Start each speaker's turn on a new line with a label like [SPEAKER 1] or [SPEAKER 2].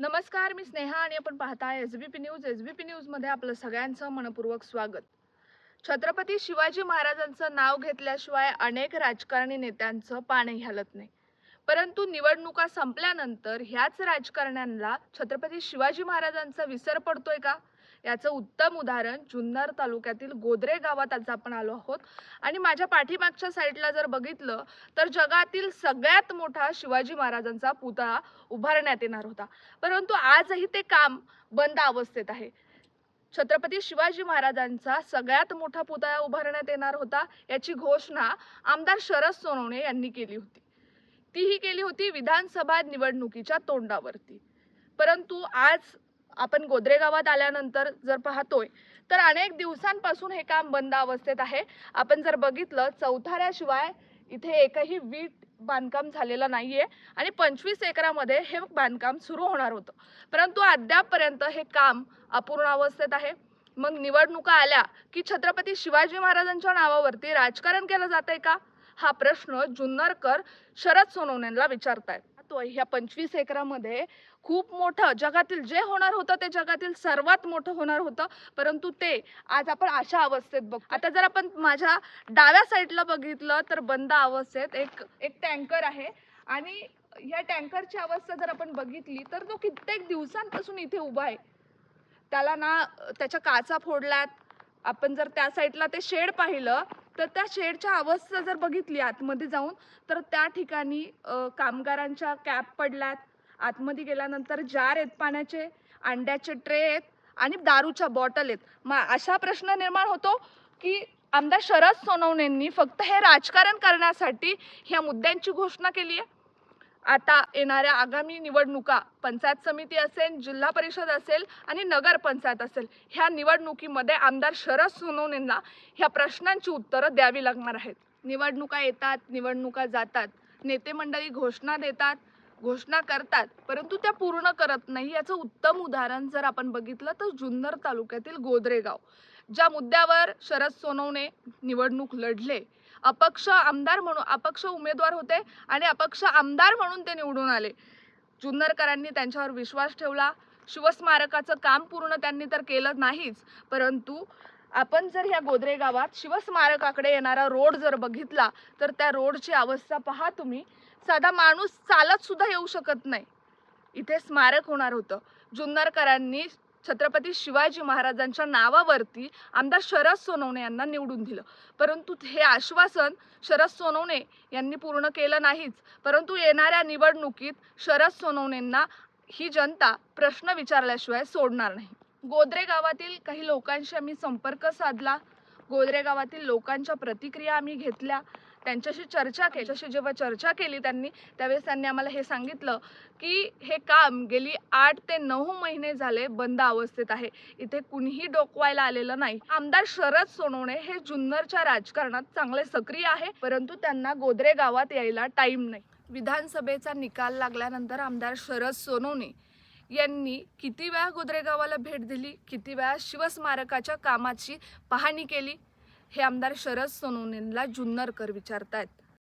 [SPEAKER 1] नमस्कार मी स्नेहा आणि आपण पाहताय S B P news S B P न्यूजमध्ये आपलं सगळ्यांचं मनपूर्वक स्वागत. छत्रपती शिवाजी महाराजांचं नाव घेतल्याशिवाय अनेक राजकारणी नेत्यांचं पाणी हलत नाही. परंतु निवडणुका संपल्यानंतर ह्याच राजकारण्यांना छत्रपती शिवाजी महाराजांचा विसर पडतोय का? याचं उत्तम उदाहरण जुन्नर तालुक्यातील गोदरे गावात आज आपण आलो आहोत. आणि माझ्या पाठीमागच्या साईडला जर बघितलं तर जगातील सगळ्यात मोठा शिवाजी महाराजांचा पुतळा उभारण्यात येणार होता. परंतु आजही ते काम बंद अवस्थेत आहे. छत्रपती शिवाजी महाराजांचा सगळ्यात मोठा पुतळा उभारण्यात येणार होता याची घोषणा आमदार शरद सोनवणे यांनी केली होती. तीही केली होती विधानसभा निवडणुकीच्या तोंडावरती. परंतु आज आपण गोदरे गावात आल्यानंतर जर पाहतोय तर अनेक दिवसांपासून हे काम बंद अवस्थेत आहे. आपण जर बघितलं चौथाऱ्याशिवाय इथे एकही वीट बांधकाम झालेलं आहे आणि पंचवीस एकरामध्ये हे बांधकाम सुरू होणार होतं. परंतु अद्यापपर्यंत हे काम अपूर्ण अवस्थेत आहे. मग निवडणुका आल्या की छत्रपती शिवाजी महाराजांच्या नावावरती राजकारण केलं जातंय का? हा प्रश्न जुन्नरकर शरद सोनवण्यांना विचारतायत. तो ह्या पंचवीस एकरामध्ये. खूप मोठं जगातील जे होणार होतं ते जगातील सर्वात मोठं होणार होतं. परंतु ते आज आपण अशा अवस्थेत बघ आता जर आपण माझ्या डाव्या साईडला बघितलं तर बंद अवस्थेत एक एक टँकर आहे. आणि ह्या टँकरची अवस्था जर आपण बघितली तर तो कित्येक दिवसांपासून इथे उभा आहे. त्याला ना त्याच्या काचा फोडल्यात. आपण जर त्या साईडला ते शेड पाहिलं तर त्या शेडच्या अवस्था जर बघितली आतमध्ये जाऊन तर त्या ठिकाणी कामगारांच्या कॅप पडल्यात. आतमध्ये गेल्यानंतर जार आहेत पाण्याचे अंड्याचे ट्रे आहेत आणि दारूच्या बॉटल आहेत. मग अशा प्रश्न निर्माण होतो की आमदार शरद सोनवणेंनी फक्त हे राजकारण करण्यासाठी ह्या मुद्द्यांची घोषणा केली आहे? आता येणाऱ्या आगामी निवडणुका पंचायत समिती असेल जिल्हा परिषद असेल आणि नगर पंचायत असेल ह्या निवडणुकीमध्ये आमदार शरद सोनवणेंना ह्या प्रश्नांची उत्तरं द्यावी लागणार आहेत. निवडणुका येतात निवडणुका जातात. नेते मंडळी घोषणा देतात घोषणा करतात परंतु त्या पूर्ण करत नाही. याचं उत्तम उदाहरण जर आपण बघितलं तर जुन्नर तालुक्यातील गोदरेगाव ज्या मुद्द्यावर शरद सोनवणे निवडणूक लढले. अपक्ष आमदार म्हणून अपक्ष उमेदवार होते आणि अपक्ष आमदार म्हणून ते निवडून आले. जुन्नरकरांनी त्यांच्यावर विश्वास ठेवला. शिवस्मारकाचं काम पूर्ण त्यांनी तर केलं नाहीच परंतु आपण जर ह्या गोदरे गावात शिवस्मारकाकडे येणारा रोड जर बघितला तर त्या रोडची अवस्था पहा तुम्ही. साधा माणूस चालत सुद्धा येऊ शकत नाही. इथे स्मारक होणार होतं. जुन्नरकरांनी छत्रपती शिवाजी महाराजांच्या नावावरती आमदार शरद सोनवणे यांना निवडून दिलं. परंतु हे आश्वासन शरद सोनवणे यांनी पूर्ण केलं नाहीच. परंतु येणाऱ्या निवडणुकीत शरद सोनवणेंना ही जनता प्रश्न विचारल्याशिवाय सोडणार नाही. गोदरे गावातील काही लोकांशी आम्ही संपर्क साधला. गोदरे गावातील लोकांच्या प्रतिक्रिया आम्ही घेतल्या. त्यांच्याशी चर्चा केली. त्यांच्याशी जेव्हा चर्चा केली त्यांनी त्यावेळेस त्यांनी आम्हाला हे सांगितलं की हे काम गेली आठ ते नऊ महिने झाले बंद अवस्थेत आहे. इथे कुणीही डोकवायला आलेलं नाही. आमदार शरद सोनवणे हे जुन्नरच्या राजकारणात चांगले सक्रिय आहे परंतु त्यांना गोदरे गावात यायला टाईम नाही. विधानसभेचा निकाल लागल्यानंतर आमदार शरद सोनवणे यांनी किती वेळा गोदरेगावाला भेट दिली किती वेळा शिवस्मारकाच्या कामाची पाहणी केली हे आमदार शरद सोनवणेंना जुन्नरकर विचारत आहेत